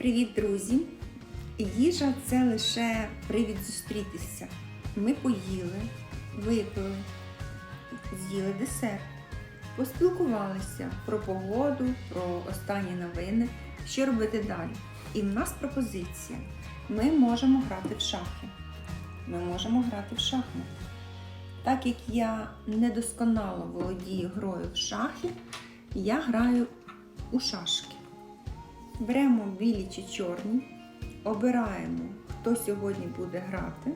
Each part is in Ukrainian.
Привіт, друзі! Їжа це лише привід зустрітися. Ми поїли, випили, з'їли десерт, поспілкувалися про погоду, про останні новини, що робити далі. І в нас пропозиція. Ми можемо грати в шахи. Ми можемо грати в шахмати. Так як я недосконало володію грою в шахи, я граю у шашки. Беремо білі чи чорні, обираємо, хто сьогодні буде грати.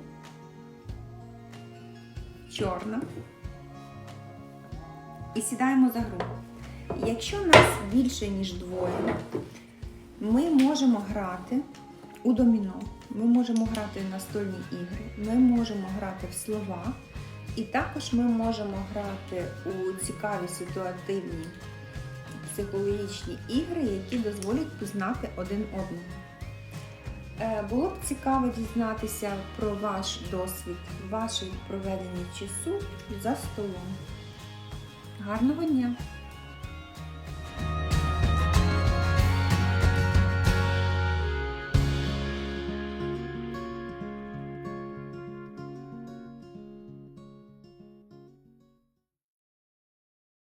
Чорна. І сідаємо за гру. Якщо нас більше, ніж двоє, ми можемо грати у доміно, ми можемо грати в настольні ігри, ми можемо грати в слова, і також ми можемо грати у цікаві ситуативні психологічні ігри, які дозволять пізнати один одного. Е, Було б цікаво дізнатися про ваш досвід, вашої проведення часу за столом. Гарного дня!